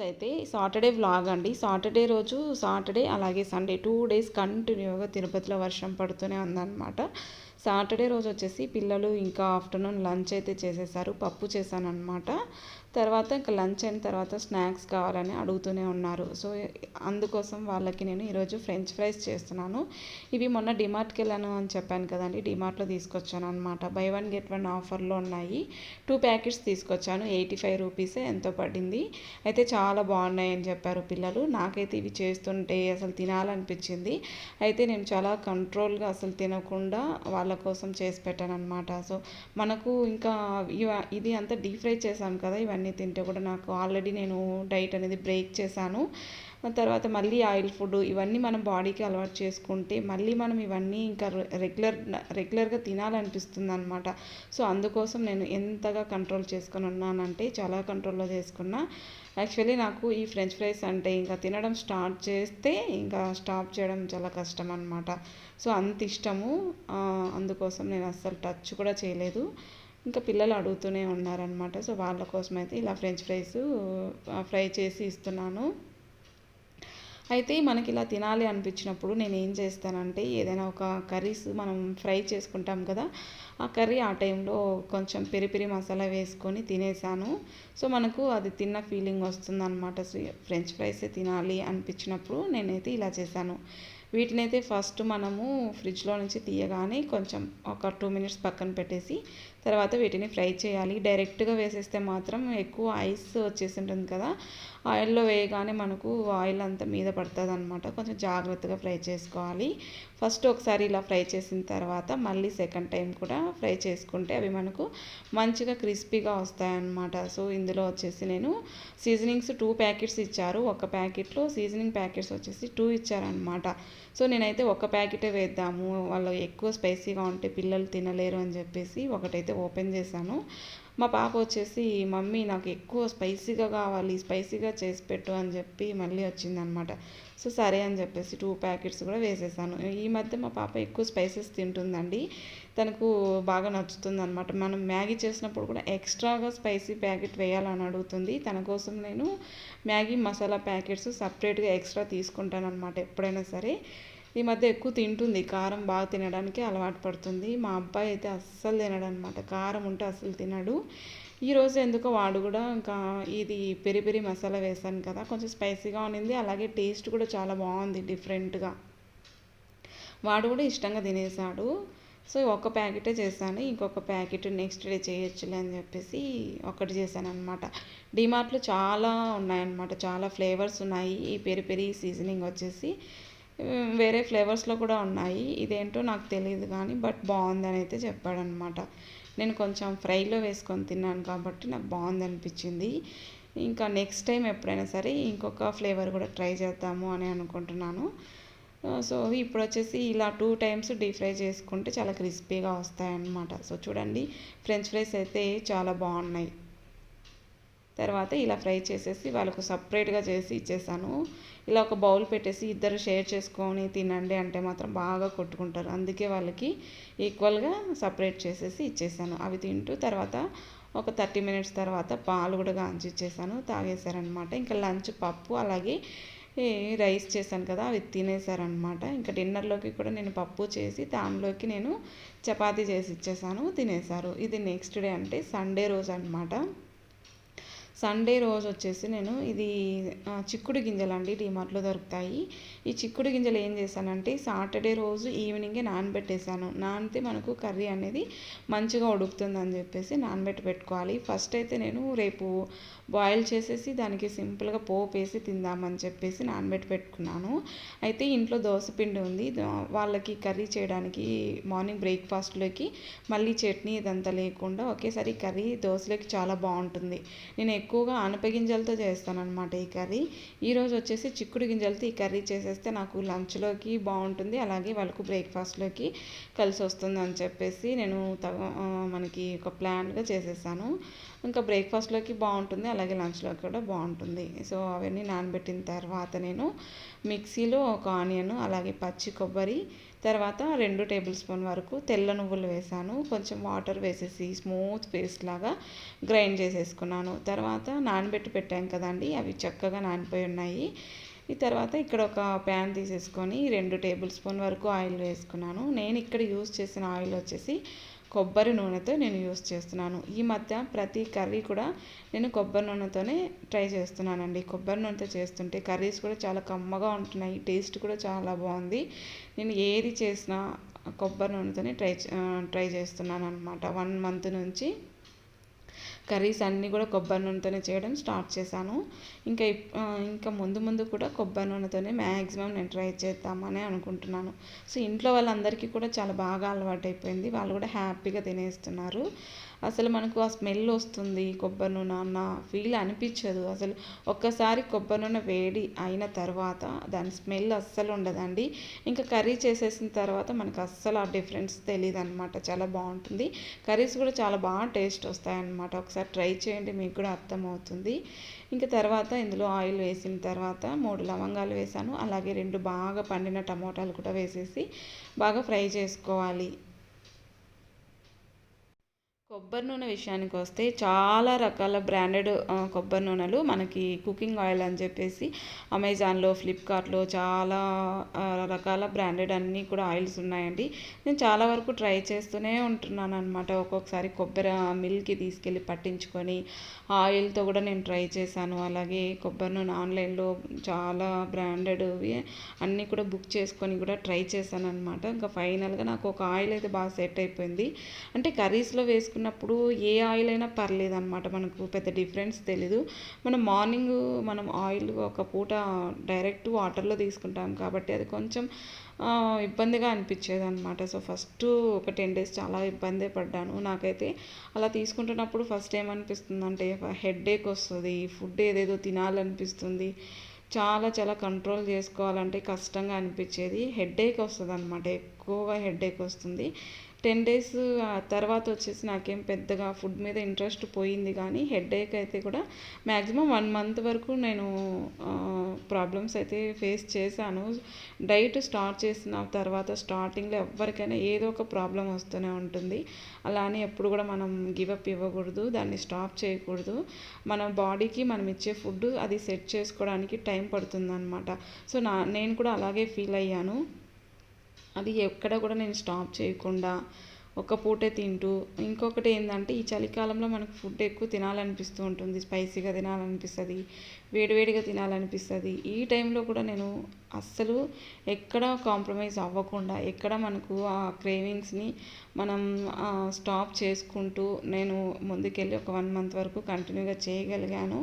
అయితే Saturday vlog అండి. Saturday రోజు సాటర్డే అలాగే సండే టూ డేస్ కంటిన్యూగా తిరుపతిలో వర్షం పడుతూనే ఉందన్నమాట. సాటర్డే రోజు వచ్చేసి పిల్లలు ఇంకా ఆఫ్టర్నూన్ లంచ్ అయితే చేసేసారు. పప్పు చేశాను అనమాట తర్వాత ఇంకా లంచ్ అయిన తర్వాత స్నాక్స్ కావాలని అడుగుతూనే ఉన్నారు. సో అందుకోసం వాళ్ళకి నేను ఈరోజు ఫ్రెంచ్ ఫ్రైస్ చేస్తున్నాను. ఇవి మొన్న డిమార్ట్కి వెళ్ళాను అని చెప్పాను కదండి డిమార్ట్లో తీసుకొచ్చాను అనమాట బై వన్ గెట్ వన్ ఆఫర్లో ఉన్నాయి. టూ ప్యాకెట్స్ తీసుకొచ్చాను ఎయిటీ ఫైవ్ రూపీసే ఎంతో పడింది. అయితే చాలా బాగున్నాయి అని చెప్పారు పిల్లలు. నాకైతే ఇవి చేస్తుంటే అసలు తినాలనిపించింది. అయితే నేను చాలా కంట్రోల్గా అసలు తినకుండా వాళ్ళ కోసం చేసి పెట్టాను అనమాట సో మనకు ఇంకా ఇవి ఇది అంతా డీప్ ఫ్రై చేశాను కదా ఇవన్నీ తింటే కూడా నాకు ఆల్రెడీ నేను డైట్ అనేది బ్రేక్ చేశాను. తర్వాత మళ్ళీ ఆయిల్ ఫుడ్ ఇవన్నీ మనం బాడీకి అలవాటు చేసుకుంటే మళ్ళీ మనం ఇవన్నీ ఇంకా రెగ్యులర్ రెగ్యులర్గా తినాలనిపిస్తుంది అనమాట సో అందుకోసం నేను ఎంతగా కంట్రోల్ చేసుకుని ఉన్నానంటే చాలా కంట్రోల్లో చేసుకున్నా. యాక్చువల్లీ నాకు ఈ ఫ్రెంచ్ ఫ్రైస్ అంటే ఇంకా తినడం స్టార్ట్ చేస్తే ఇంకా స్టాప్ చేయడం చాలా కష్టం అనమాట సో అంత ఇష్టము. అందుకోసం నేను అస్సలు టచ్ కూడా చేయలేదు. ఇంకా పిల్లలు అడుగుతూనే ఉన్నారనమాట సో వాళ్ళ కోసం అయితే ఇలా ఫ్రెంచ్ ఫ్రైస్ ఫ్రై చేసి ఇస్తున్నాను. అయితే మనకి ఇలా తినాలి అనిపించినప్పుడు నేను ఏం చేస్తానంటే ఏదైనా ఒక కర్రీస్ మనం ఫ్రై చేసుకుంటాం కదా ఆ కర్రీ ఆ టైంలో కొంచెం పెరి మసాలా వేసుకొని తినేసాను. సో మనకు అది తిన్న ఫీలింగ్ వస్తుందన్నమాట. సో ఫ్రెంచ్ ఫ్రైసే తినాలి అనిపించినప్పుడు నేనైతే ఇలా చేశాను. వీటినైతే ఫస్ట్ మనము ఫ్రిడ్జ్లో నుంచి తీయగానే కొంచెం ఒక టూ మినిట్స్ పక్కన పెట్టేసి తర్వాత వీటిని ఫ్రై చేయాలి. డైరెక్ట్గా వేసేస్తే మాత్రం ఎక్కువ ఐస్ వచ్చేసి ఉంటుంది కదా ఆయిల్లో వేయగానే మనకు ఆయిల్ అంతా మీద పడుతుంది అనమాట కొంచెం జాగ్రత్తగా ఫ్రై చేసుకోవాలి. ఫస్ట్ ఒకసారి ఇలా ఫ్రై చేసిన తర్వాత మళ్ళీ సెకండ్ టైం కూడా ఫ్రై చేసుకుంటే అవి మనకు మంచిగా క్రిస్పీగా వస్తాయన్నమాట. సో ఇందులో వచ్చేసి నేను సీజనింగ్స్ టూ ప్యాకెట్స్ ఇచ్చారు. ఒక ప్యాకెట్లో సీజనింగ్ ప్యాకెట్స్ వచ్చేసి టూ ఇచ్చారనమాట సో నేనైతే ఒక ప్యాకెటే వేద్దాము. వాళ్ళు ఎక్కువ స్పైసీగా ఉంటే పిల్లలు తినలేరు అని చెప్పేసి ఒకటైతే ఓపెన్ చేశాను. మా పాప వచ్చేసి మమ్మీ నాకు ఎక్కువ స్పైసీగా కావాలి స్పైసీగా చేసి పెట్టు అని చెప్పి మళ్ళీ వచ్చిందనమాట. సో సరే అని చెప్పేసి టూ ప్యాకెట్స్ కూడా వేసేసాను. ఈ మధ్య మా పాప ఎక్కువ స్పైసెస్ తింటుందండి. తనకు బాగా నచ్చుతుంది అనమాట మనం మ్యాగీ చేసినప్పుడు కూడా ఎక్స్ట్రాగా స్పైసీ ప్యాకెట్ వేయాలని అడుగుతుంది. తన కోసం నేను మ్యాగీ మసాలా ప్యాకెట్స్ సపరేట్గా ఎక్స్ట్రా తీసుకుంటాను అనమాట ఎప్పుడైనా సరే. ఈ మధ్య ఎక్కువ తింటుంది. కారం బాగా తినడానికి అలవాటు పడుతుంది. మా అబ్బాయి అయితే అస్సలు తినడు అనమాట కారం ఉంటే అస్సలు తినడు. ఈరోజు ఎందుకో వాడు కూడా ఇంకా ఇది పెరి పెరి మసాలా వేశాను కదా కొంచెం స్పైసీగా ఉన్నింది. అలాగే టేస్ట్ కూడా చాలా బాగుంది డిఫరెంట్గా. వాడు కూడా ఇష్టంగా తినేసాడు సో ఒక ప్యాకెటే చేశాను. ఇంకొక ప్యాకెట్ నెక్స్ట్ డే చేయొచ్చులే అని చెప్పేసి ఒకటి చేశాను అనమాట డిమార్ట్లో చాలా ఉన్నాయన్నమాట. చాలా ఫ్లేవర్స్ ఉన్నాయి. ఈ పెరి పెరి సీజనింగ్ వచ్చేసి వేరే ఫ్లేవర్స్లో కూడా ఉన్నాయి. ఇదేంటో నాకు తెలియదు కానీ బట్ బాగుందని అయితే చెప్పాడనమాట. నేను కొంచెం ఫ్రైలో వేసుకొని తిన్నాను కాబట్టి నాకు బాగుంది అనిపించింది. ఇంకా నెక్స్ట్ టైం ఎప్పుడైనా సరే ఇంకొక ఫ్లేవర్ కూడా ట్రై చేద్దాము అని అనుకుంటున్నాను. సో ఇప్పుడు వచ్చేసి ఇలా టూ టైమ్స్ డీప్ ఫ్రై చేసుకుంటే చాలా క్రిస్పీగా వస్తాయన్నమాట. సో చూడండి ఫ్రెంచ్ ఫ్రైస్ అయితే చాలా బాగున్నాయి. తర్వాత ఇలా ఫ్రై చేసేసి వాళ్ళకు సపరేట్గా చేసి ఇచ్చేసాను. ఇలా ఒక బౌల్ పెట్టేసి ఇద్దరు షేర్ చేసుకొని తినండి అంటే మాత్రం బాగా కొట్టుకుంటారు. అందుకే వాళ్ళకి ఈక్వల్గా సపరేట్ చేసేసి ఇచ్చేసాను. అవి తింటూ తర్వాత ఒక థర్టీ మినిట్స్ తర్వాత పాలు కూడా గాంచి ఇచ్చేసాను. తాగేశారనమాట ఇంకా లంచ్ పప్పు అలాగే రైస్ చేశాను కదా అవి తినేసారనమాట ఇంకా డిన్నర్లోకి కూడా నేను పప్పు చేసి దానిలోకి నేను చపాతీ చేసి ఇచ్చేసాను తినేసారు ఇది నెక్స్ట్ డే అంటే సండే రోజు అనమాట సండే రోజు వచ్చేసి నేను ఇది చిక్కుడు గింజలు అండి డిమార్ట్లో దొరుకుతాయి. ఈ చిక్కుడు గింజలు ఏం చేశానంటే సాటర్డే రోజు ఈవినింగే నానబెట్టేశాను. నానితే మనకు కర్రీ అనేది మంచిగా ఉడుకుతుంది అని చెప్పేసి నానబెట్టి పెట్టుకోవాలి. ఫస్ట్ అయితే నేను రేపు బాయిల్ చేసేసి దానికి సింపుల్గా పోపు వేసి తిందామని చెప్పేసి నానబెట్టి పెట్టుకున్నాను. అయితే ఇంట్లో దోశ పిండి ఉంది. వాళ్ళకి కర్రీ చేయడానికి మార్నింగ్ బ్రేక్ఫాస్ట్లోకి మళ్ళీ చట్నీ ఇదంతా లేకుండా ఒకేసారి కర్రీ దోశలోకి చాలా బాగుంటుంది. నేను ఎక్కువ ఎక్కువగా ఆనప గింజలతో చేస్తాను అనమాట ఈ కర్రీ. ఈరోజు వచ్చేసి చిక్కుడు గింజలతో ఈ కర్రీ చేసేస్తే నాకు లంచ్లోకి బాగుంటుంది. అలాగే వాళ్ళకు బ్రేక్ఫాస్ట్లోకి కలిసి వస్తుంది అని చెప్పేసి నేను తగ మనకి ఒక ప్లాన్గా చేసేసాను. ఇంకా బ్రేక్ఫాస్ట్లోకి బాగుంటుంది అలాగే లంచ్లోకి కూడా బాగుంటుంది. సో అవన్నీ నానబెట్టిన తర్వాత నేను మిక్సీలో ఒక ఆనియన్ అలాగే పచ్చి కొబ్బరి తర్వాత రెండు టేబుల్ స్పూన్ వరకు తెల్ల నువ్వులు వేసాను. కొంచెం వాటర్ వేసేసి స్మూత్ పేస్ట్ లాగా గ్రైండ్ చేసేసుకున్నాను. తర్వాత నానబెట్టి పెట్టాం కదండి అవి చక్కగా నానిపోయి ఉన్నాయి. ఈ తర్వాత ఇక్కడ ఒక ప్యాన్ తీసేసుకొని రెండు టేబుల్ స్పూన్ వరకు ఆయిల్ వేసుకున్నాను. నేను ఇక్కడ యూస్ చేసిన ఆయిల్ వచ్చేసి కొబ్బరి నూనెతో నేను యూస్ చేస్తున్నాను. ఈ మధ్య ప్రతి కర్రీ కూడా నేను కొబ్బరి నూనెతోనే ట్రై చేస్తున్నానండి. కొబ్బరి నూనెతో చేస్తుంటే కర్రీస్ కూడా చాలా కమ్మగా ఉంటున్నాయి. టేస్ట్ కూడా చాలా బాగుంది. నేను ఏది చేసినా కొబ్బరి నూనెతోనే ట్రై ట్రై చేస్తున్నాను అనమాట వన్ మంత్ నుంచి కర్రీస్ అన్నీ కూడా కొబ్బరి నూనెతోనే చేయడం స్టార్ట్ చేశాను. ఇంకా ఇంకా ముందు ముందు కూడా కొబ్బరి నూనెతోనే మ్యాక్సిమం నేను ట్రై చేద్దామని అనుకుంటున్నాను. సో ఇంట్లో వాళ్ళందరికీ కూడా చాలా బాగా అలవాటు అయిపోయింది వాళ్ళు కూడా హ్యాపీగా తినేస్తున్నారు. అసలు మనకు ఆ స్మెల్ వస్తుంది కొబ్బరి నూనె అన్న ఫీల్ అనిపించదు. అసలు ఒక్కసారి కొబ్బరి నూనె వేడి అయిన తర్వాత దాని స్మెల్ అస్సలు ఉండదండి. ఇంకా కర్రీ చేసేసిన తర్వాత మనకు అస్సలు ఆ డిఫరెన్స్ తెలియదు అనమాట చాలా బాగుంటుంది. కర్రీస్ కూడా చాలా బాగా టేస్ట్ వస్తాయన్నమాట. ఒకసారి ఒకసారి ట్రై చేయండి మీకు కూడా అర్థమవుతుంది. ఇంకా తర్వాత ఇందులో ఆయిల్ వేసిన తర్వాత మూడు లవంగాలు వేసాను. అలాగే రెండు బాగా పండిన టమోటాలు కూడా వేసేసి బాగా ఫ్రై చేసుకోవాలి. కొబ్బరి నూనె విషయానికి వస్తే చాలా రకాల బ్రాండెడ్ కొబ్బరి నూనెలు మనకి కుకింగ్ ఆయిల్ అని చెప్పేసి అమెజాన్లో ఫ్లిప్కార్ట్లో చాలా రకాల బ్రాండెడ్ అన్నీ కూడా ఆయిల్స్ ఉన్నాయండి. నేను చాలా వరకు ట్రై చేస్తూనే ఉంటున్నాను అనమాట ఒక్కొక్కసారి కొబ్బరి మిల్కి తీసుకెళ్ళి పట్టించుకొని ఆయిల్తో కూడా నేను ట్రై చేశాను. అలాగే కొబ్బరి నూనె ఆన్లైన్లో చాలా బ్రాండెడ్వి అన్నీ కూడా బుక్ చేసుకొని కూడా ట్రై చేశాను అనమాట ఇంకా ఫైనల్గా నాకు ఒక ఆయిల్ అయితే బాగా సెట్ అయిపోయింది. అంటే కర్రీస్లో వేసుకున్న చేసుకున్నప్పుడు ఏ ఆయిల్ అయినా పర్లేదు అనమాట మనకు పెద్ద డిఫరెన్స్ తెలీదు. మనం మార్నింగ్ మనం ఆయిల్ ఒక పూట డైరెక్ట్ వాటర్లో తీసుకుంటాం కాబట్టి అది కొంచెం ఇబ్బందిగా అనిపించేది అనమాట సో ఫస్ట్ ఒక టెన్ డేస్ చాలా ఇబ్బంది పడ్డాను. నాకైతే అలా తీసుకుంటున్నప్పుడు ఫస్ట్ ఏమనిపిస్తుంది అంటే హెడ్ వస్తుంది ఫుడ్ ఏదేదో తినాలనిపిస్తుంది. చాలా చాలా కంట్రోల్ చేసుకోవాలంటే కష్టంగా అనిపించేది. హెడేక్ వస్తుంది అనమాట ఎక్కువగా హెడేక్ వస్తుంది. టెన్ డేస్ తర్వాత వచ్చేసి నాకేం పెద్దగా ఫుడ్ మీద ఇంట్రెస్ట్ పోయింది కానీ హెడేక్ అయితే కూడా మ్యాక్సిమం వన్ మంత్ వరకు నేను ప్రాబ్లమ్స్ అయితే ఫేస్ చేశాను. డైట్ స్టార్ట్ చేసిన తర్వాత స్టార్టింగ్లో ఎవరికైనా ఏదో ఒక ప్రాబ్లం వస్తూనే ఉంటుంది. అలా అని ఎప్పుడు కూడా మనం గివప్ ఇవ్వకూడదు దాన్ని స్టాప్ చేయకూడదు. మన బాడీకి మనం ఇచ్చే ఫుడ్ అది సెట్ చేసుకోవడానికి టైం పడుతుందన్నమాట. సో నా నేను కూడా అలాగే ఫీల్ అయ్యాను. అది ఎక్కడ కూడా నేను స్టాప్ చేయకుండా ఒక పూటే తింటూ ఇంకొకటి ఏంటంటే ఈ చలికాలంలో మనకు ఫుడ్ ఎక్కువ తినాలనిపిస్తూ ఉంటుంది. స్పైసీగా తినాలనిపిస్తుంది వేడివేడిగా తినాలనిపిస్తుంది. ఈ టైంలో కూడా నేను అస్సలు ఎక్కడ కాంప్రమైజ్ అవ్వకుండా ఎక్కడ మనకు ఆ క్రేవింగ్స్ని మనం స్టాప్ చేసుకుంటూ నేను ముందుకెళ్ళి ఒక వన్ మంత్ వరకు కంటిన్యూగా చేయగలిగాను.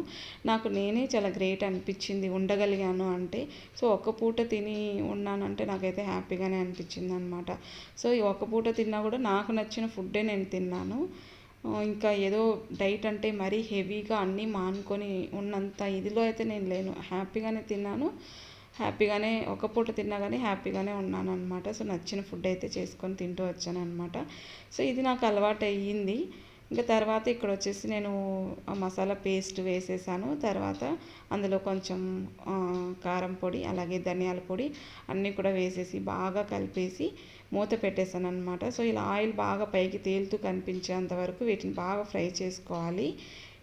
నాకు నేనే చాలా గ్రేట్ అనిపించింది ఉండగలిగాను అంటే సో ఒక పూట తిని ఉన్నానంటే నాకైతే హ్యాపీగానే అనిపించింది అనమాట సో ఈ ఒక పూట తిన్నా కూడా నాకు నచ్చిన ఫుడ్డే నేను తిన్నాను. ఇంకా ఏదో డైట్ అంటే మరీ హెవీగా అన్నీ మానుకొని ఉన్నంత ఇదిలో అయితే నేను లేను. హ్యాపీగానే తిన్నాను. హ్యాపీగానే ఒక పూట తిన్నా కానీ హ్యాపీగానే ఉన్నాను అనమాట సో నచ్చిన ఫుడ్ అయితే చేసుకొని తింటూ వచ్చాను అనమాట సో ఇది నాకు అలవాటు అయ్యింది ఇంకా తర్వాత ఇక్కడ వచ్చేసి నేను మసాలా పేస్ట్ వేసేసాను. తర్వాత అందులో కొంచెం కారం పొడి అలాగే ధనియాల పొడి అన్నీ కూడా వేసేసి బాగా కలిపేసి మూత పెట్టేశాను అనమాట సో ఇలా ఆయిల్ బాగా పైకి తేలుతూ కనిపించేంత వరకు వీటిని బాగా ఫ్రై చేసుకోవాలి.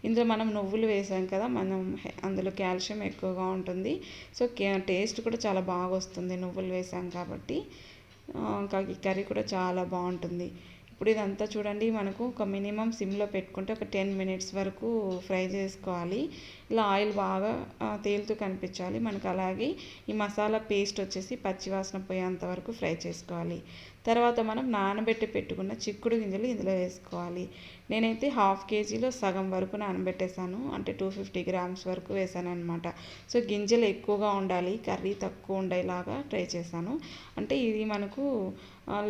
ఇందులో మనం నువ్వులు వేసాం కదా మనం అందులో కాల్షియం ఎక్కువగా ఉంటుంది. సో టేస్ట్ కూడా చాలా బాగా వస్తుంది నువ్వులు వేసాం కాబట్టి. ఇంకా ఈ కర్రీ కూడా చాలా బాగుంటుంది. ఇప్పుడు ఇదంతా చూడండి మనకు ఒక మినిమం సిమ్లో పెట్టుకుంటే ఒక టెన్ మినిట్స్ వరకు ఫ్రై చేసుకోవాలి. ఇలా ఆయిల్ బాగా తేలుతూ కనిపించాలి. మనకు అలాగే ఈ మసాలా పేస్ట్ వచ్చేసి పచ్చివాసన పోయేంత వరకు ఫ్రై చేసుకోవాలి. తర్వాత మనం నానబెట్టి పెట్టుకున్న చిక్కుడు గింజలు ఇందులో వేసుకోవాలి. నేనైతే హాఫ్ కేజీలో సగం వరకు నానబెట్టేశాను. అంటే టూ ఫిఫ్టీ గ్రామ్స్ వరకు వేసాను అనమాట సో గింజలు ఎక్కువగా ఉండాలి కర్రీ తక్కువ ఉండేలాగా ట్రై చేశాను. అంటే ఇది మనకు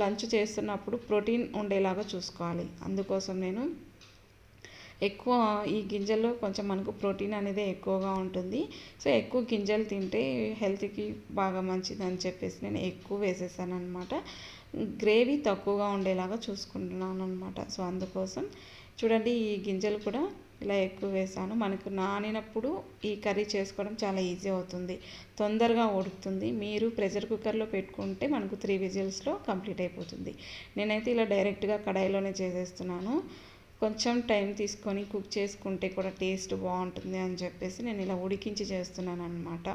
లంచ్ చేస్తున్నప్పుడు ప్రోటీన్ ఉండేలాగా చూసుకోవాలి. అందుకోసం నేను ఎక్కువ ఈ గింజల్లో కొంచెం మనకు ప్రోటీన్ అనేది ఎక్కువగా ఉంటుంది. సో ఎక్కువ గింజలు తింటే హెల్త్కి బాగా మంచిది అని చెప్పేసి నేను ఎక్కువ వేసేసాను అనమాట గ్రేవీ తక్కువగా ఉండేలాగా చూసుకుంటున్నాను అనమాట సో అందుకోసం చూడండి ఈ గింజలు కూడా ఇలా ఎక్కువ వేసాను. మనకు నానినప్పుడు ఈ కర్రీ చేసుకోవడం చాలా ఈజీ అవుతుంది. తొందరగా ఉడుకుతుంది. మీరు ప్రెషర్ కుక్కర్లో పెట్టుకుంటే మనకు త్రీ విజిల్స్లో కంప్లీట్ అయిపోతుంది. నేనైతే ఇలా డైరెక్ట్గా కడాయిలోనే చేసేస్తున్నాను. కొంచెం టైం తీసుకొని కుక్ చేసుకుంటే కూడా టేస్ట్ బాగుంటుంది అని చెప్పేసి నేను ఇలా ఉడికించి చేస్తున్నాను అనమాట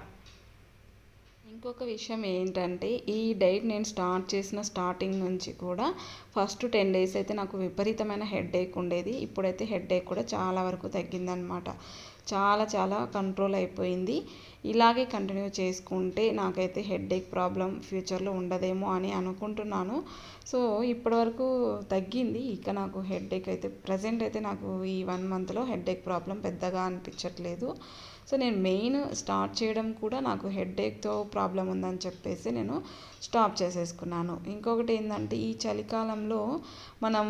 ఇంకొక విషయం ఏంటంటే ఈ డైట్ నేను స్టార్ట్ చేసిన స్టార్టింగ్ నుంచి కూడా ఫస్ట్ టెన్ డేస్ అయితే నాకు విపరీతమైన హెడ్ ఏక్ ఉండేది. ఇప్పుడైతే హెడ్ ఏక్ కూడా చాలా వరకు తగ్గిందనమాట చాలా చాలా కంట్రోల్ అయిపోయింది. ఇలాగే కంటిన్యూ చేసుకుంటే నాకైతే హెడ్ఏక్ ప్రాబ్లం ఫ్యూచర్లో ఉండదేమో అని అనుకుంటున్నాను. సో ఇప్పటివరకు తగ్గింది. ఇక నాకు హెడ్ఏక్ అయితే ప్రజెంట్ అయితే నాకు ఈ వన్ మంత్లో హెడ్ఏక్ ప్రాబ్లం పెద్దగా అనిపించట్లేదు. సో నేను మెయిన్ స్టార్ట్ చేయడం కూడా నాకు హెడ్ ప్రాబ్లం ఉందని చెప్పేసి నేను స్టాప్ చేసేసుకున్నాను. ఇంకొకటి ఏంటంటే ఈ చలికాలంలో మనం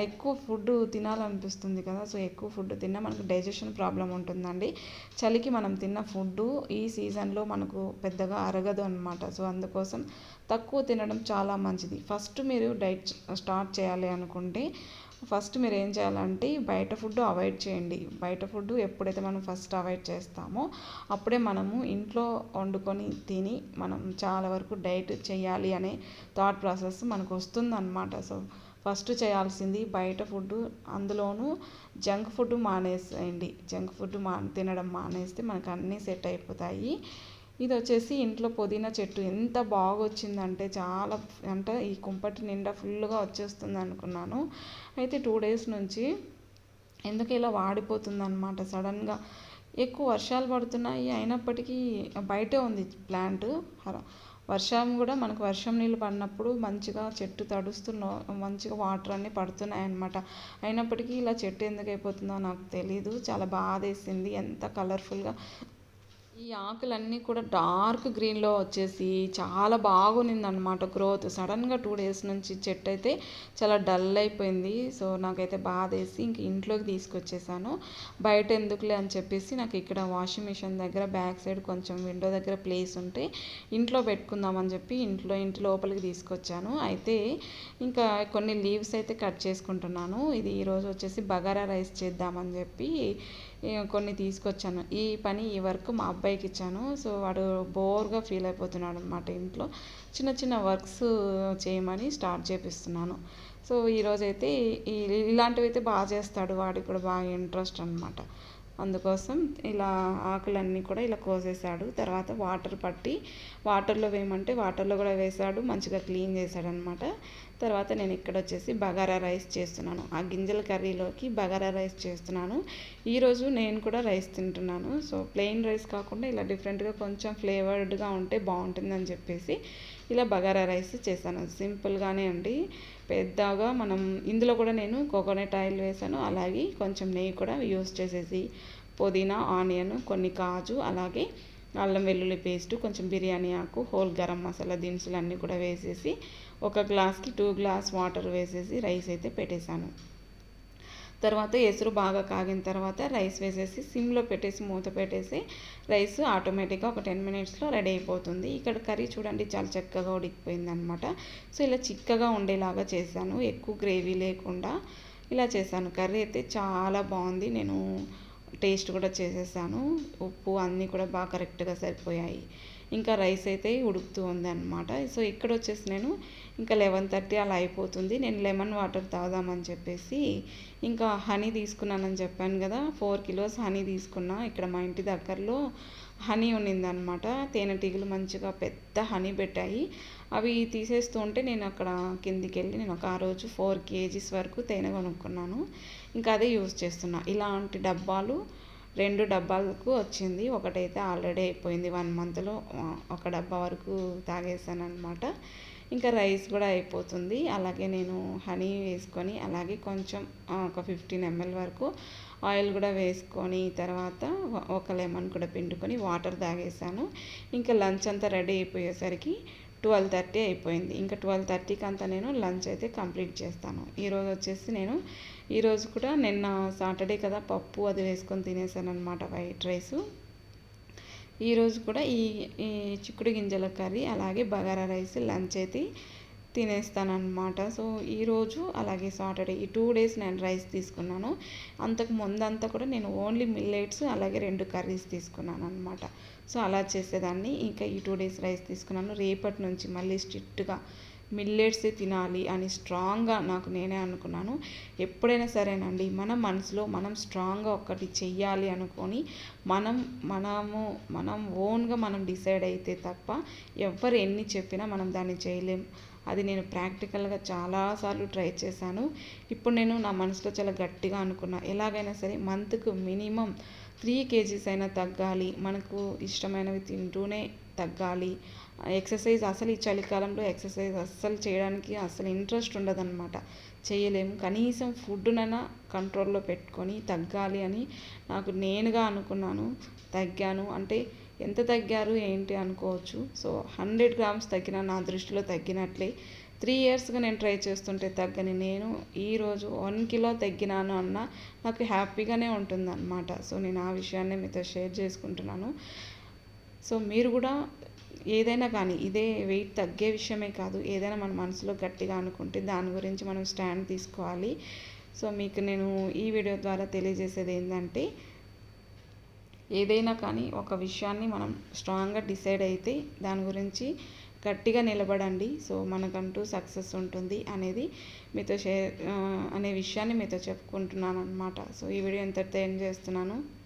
ఎక్కువ ఫుడ్ తినాలనిపిస్తుంది కదా సో ఎక్కువ ఫుడ్ తిన్నా మనకు డైజెషన్ ప్రాబ్లం ఉంటుందండి. చలికి మనం తిన్న ఫుడ్ ఈ సీజన్లో మనకు పెద్దగా అరగదు అనమాట సో అందుకోసం తక్కువ తినడం చాలా మంచిది. ఫస్ట్ మీరు డైట్ స్టార్ట్ చేయాలి అనుకుంటే ఫస్ట్ మీరు ఏం చేయాలంటే బయట ఫుడ్ అవాయిడ్ చేయండి. బయట ఫుడ్ ఎప్పుడైతే మనం ఫస్ట్ అవాయిడ్ చేస్తామో అప్పుడే మనము ఇంట్లో వండుకొని తిని మనం చాలా వరకు డైట్ చేయాలి అనే థాట్ ప్రాసెస్ మనకు వస్తుందన్నమాట. సో ఫస్ట్ చేయాల్సింది బయట ఫుడ్ అందులోనూ జంక్ ఫుడ్ మానేసేయండి. జంక్ ఫుడ్ మా తినడం మానేస్తే మనకు అన్నీ సెట్ అయిపోతాయి. ఇది వచ్చేసి ఇంట్లో పుదీనా చెట్టు. ఎంత బాగా వచ్చిందంటే చాలా అంటే ఈ కుంపటి నిండా ఫుల్గా వచ్చేస్తుంది అనుకున్నాను అయితే టూ డేస్ నుంచి ఎందుకు ఇలా వాడిపోతుంది అనమాట సడన్గా ఎక్కువ వర్షాలు పడుతున్నాయి అయినప్పటికీ బయటే ఉంది ప్లాంట్. వర్షం కూడా మనకు వర్షం నీళ్ళు పడినప్పుడు మంచిగా చెట్టు తడుస్తున్న మంచిగా వాటర్ అన్నీ పడుతున్నాయి అన్నమాట అయినప్పటికీ ఇలా చెట్టు ఎందుకు అయిపోతుందో నాకు తెలీదు. చాలా బాధ వేసింది ఎంత కలర్ఫుల్గా ఈ ఆకులన్నీ కూడా డార్క్ గ్రీన్లో వచ్చేసి చాలా బాగునింది అనమాట గ్రోత్. సడన్గా టూ డేస్ నుంచి చెట్టు అయితే చాలా డల్ అయిపోయింది. సో నాకైతే బాధేసి ఇంక ఇంట్లోకి తీసుకొచ్చేసాను. బయట ఎందుకులే అని చెప్పేసి నాకు ఇక్కడ వాషింగ్ మిషన్ దగ్గర బ్యాక్ సైడ్ కొంచెం విండో దగ్గర ప్లేస్ ఉంటే ఇంట్లో పెట్టుకుందామని చెప్పి ఇంట్లో ఇంటి లోపలికి తీసుకొచ్చాను. అయితే ఇంకా కొన్ని లీవ్స్ అయితే కట్ చేసుకుంటున్నాను. ఇది ఈరోజు వచ్చేసి బగారా రైస్ చేద్దామని చెప్పి కొన్ని తీసుకొచ్చాను. ఈ పని ఈ వర్క్ మా అబ్బాయికి ఇచ్చాను. సో వాడు బోర్గా ఫీల్ అయిపోతున్నాడు అనమాట ఇంట్లో. చిన్న చిన్న వర్క్స్ చేయమని స్టార్ట్ చేపిస్తున్నాను. సో ఈరోజైతే ఇలాంటివి అయితే బాగా చేస్తాడు. వాడికి కూడా బాగా ఇంట్రెస్ట్ అనమాట అందుకోసం ఇలా ఆకులన్నీ కూడా ఇలా కోసేసాడు. తర్వాత వాటర్ పట్టి వాటర్లో వేయమంటే వాటర్లో కూడా వేసాడు. మంచిగా క్లీన్ చేశాడు అనమాట తర్వాత నేను ఇక్కడ వచ్చేసి బగారా రైస్ చేస్తున్నాను. ఆ గింజల కర్రీలోకి బగారా రైస్ చేస్తున్నాను. ఈరోజు నేను కూడా రైస్ తింటున్నాను. సో ప్లెయిన్ రైస్ కాకుండా ఇలా డిఫరెంట్గా కొంచెం ఫ్లేవర్డ్గా ఉంటే బాగుంటుందని చెప్పేసి ఇలా బగారా రైస్ చేశాను. సింపుల్గానే అండి. పెద్దగా మనం ఇందులో కూడా నేను కోకోనట్ ఆయిల్ వేసాను అలాగే కొంచెం నెయ్యి కూడా యూస్ చేసేసి పుదీనా ఆనియన్ కొన్ని కాజు అలాగే అల్లం వెల్లుల్లి పేస్ట్ కొంచెం బిర్యానీ ఆకు హోల్ గరం మసాలా దినుసులు అన్నీ కూడా వేసేసి ఒక గ్లాస్కి టూ గ్లాస్ వాటర్ వేసేసి రైస్ అయితే పెట్టేశాను. తర్వాత ఎసురు బాగా కాగిన తర్వాత రైస్ వేసేసి సిమ్లో పెట్టేసి మూత పెట్టేసి రైస్ ఆటోమేటిక్గా ఒక టెన్ మినిట్స్లో రెడీ అయిపోతుంది. ఇక్కడ కర్రీ చూడండి చాలా చక్కగా ఉడికిపోయిందనమాట సో ఇలా చిక్కగా ఉండేలాగా చేశాను. ఎక్కువ గ్రేవీ లేకుండా ఇలా చేశాను. కర్రీ అయితే చాలా బాగుంది. నేను టేస్ట్ కూడా చేసేసాను. ఉప్పు అన్నీ కూడా బాగా కరెక్ట్గా సరిపోయాయి. ఇంకా రైస్ అయితే ఉడుకుతూ ఉంది అనమాట సో ఇక్కడ వచ్చేసి నేను ఇంకా లెవెన్ థర్టీ అలా అయిపోతుంది. నేను లెమన్ వాటర్ తాగుదామని చెప్పేసి ఇంకా హనీ తీసుకున్నానని చెప్పాను కదా. ఫోర్ కిలోస్ హనీ తీసుకున్నా. ఇక్కడ మా ఇంటి దగ్గరలో హనీ ఉన్నిందనమాట తేనెటీగలు మంచిగా పెద్ద హనీ పెట్టాయి. అవి తీసేస్తూ ఉంటే నేను అక్కడ కిందికి వెళ్ళి నేను ఒక ఆ రోజు ఫోర్ కేజీస్ వరకు తేనె కొనుక్కున్నాను. ఇంకా అదే యూజ్ చేస్తున్నా. ఇలాంటి డబ్బాలు రెండు డబ్బాలకు వచ్చింది. ఒకటైతే ఆల్రెడీ అయిపోయింది. వన్ మంత్లో ఒక డబ్బా వరకు తాగేసాను అనమాట ఇంకా రైస్ కూడా అయిపోతుంది. అలాగే నేను హనీ వేసుకొని అలాగే కొంచెం ఒక ఫిఫ్టీన్ ఎంఎల్ వరకు ఆయిల్ కూడా వేసుకొని తర్వాత ఒక లెమన్ కూడా పిండుకొని వాటర్ తాగేసాను. ఇంకా లంచ్ అంతా రెడీ అయిపోయేసరికి ట్వెల్వ్ థర్టీ అయిపోయింది. ఇంకా ట్వెల్వ్ థర్టీకి అంతా నేను లంచ్ అయితే కంప్లీట్ చేస్తాను. ఈరోజు వచ్చేసి నేను ఈరోజు కూడా నిన్న సాటర్డే కదా పప్పు అది వేసుకొని తినేసాను అనమాట వైట్ రైస్. ఈరోజు కూడా ఈ ఈ చిక్కుడు గింజల కర్రీ అలాగే బగారా రైస్ లంచ్ అయితే తినేస్తానన్నమాట. సో ఈరోజు అలాగే సాటర్డే ఈ టూ డేస్ నేను రైస్ తీసుకున్నాను. అంతకు ముందంతా కూడా నేను ఓన్లీ మిల్లెట్స్ అలాగే రెండు కర్రీస్ తీసుకున్నాను అనమాట సో అలా చేసేదాన్ని. ఇంకా ఈ టూ డేస్ రైస్ తీసుకున్నాను. రేపటి నుంచి మళ్ళీ స్ట్రిక్ట్గా మిల్లెట్స్ తినాలి అని స్ట్రాంగ్గా నాకు నేనే అనుకున్నాను. ఎప్పుడైనా సరేనండి మన మనసులో మనం స్ట్రాంగ్గా ఒకటి చెయ్యాలి అనుకొని మనం మనము మనం ఓన్గా మనం డిసైడ్ అయితే తప్ప ఎవరు ఎన్ని చెప్పినా మనం దాన్ని చేయలేం. అది నేను ప్రాక్టికల్గా చాలాసార్లు ట్రై చేశాను. ఇప్పుడు నేను నా మనసులో చాలా గట్టిగా అనుకున్నా ఎలాగైనా సరే మంత్కు మినిమం త్రీ కేజీస్ అయినా తగ్గాలి. మనకు ఇష్టమైనవి తింటూనే తగ్గాలి. ఎక్సర్సైజ్ అసలు ఈ చలికాలంలో ఎక్సర్సైజ్ అస్సలు చేయడానికి అసలు ఇంట్రెస్ట్ ఉండదన్నమాట. చేయలేము. కనీసం ఫుడ్నైనా కంట్రోల్లో పెట్టుకొని తగ్గాలి అని నాకు నేనుగా అనుకున్నాను. తగ్గాను. అంటే ఎంత తగ్గారు ఏంటి అనుకోవచ్చు. సో హండ్రెడ్ గ్రామ్స్ తగ్గిన నా దృష్టిలో తగ్గినట్లే. త్రీ ఇయర్స్గా నేను ట్రై చేస్తుంటే తగ్గని నేను ఈరోజు వన్ కిలో తగ్గినాను అన్న నాకు హ్యాపీగానే ఉంటుందన్నమాట. సో నేను ఆ విషయాన్ని మీతో షేర్ చేసుకుంటున్నాను. సో మీరు కూడా ఏదైనా కానీ ఇదే వెయిట్ తగ్గే విషయమే కాదు. ఏదైనా మన మనసులో గట్టిగా అనుకుంటే దాని గురించి మనం స్టాండ్ తీసుకోవాలి. సో మీకు నేను ఈ వీడియో ద్వారా తెలియజేసేది ఏంటంటే ఏదైనా కానీ ఒక విషయాన్ని మనం స్ట్రాంగ్గా డిసైడ్ అయితే దాని గురించి గట్టిగా నిలబడండి. సో మనకంటూ సక్సెస్ ఉంటుంది అనేది మీతో షేర్ అనే విషయాన్ని మీతో చెప్పుకుంటున్నాను అనమాట సో ఈ వీడియో ఎంతటితో ఏం చేస్తున్నాను.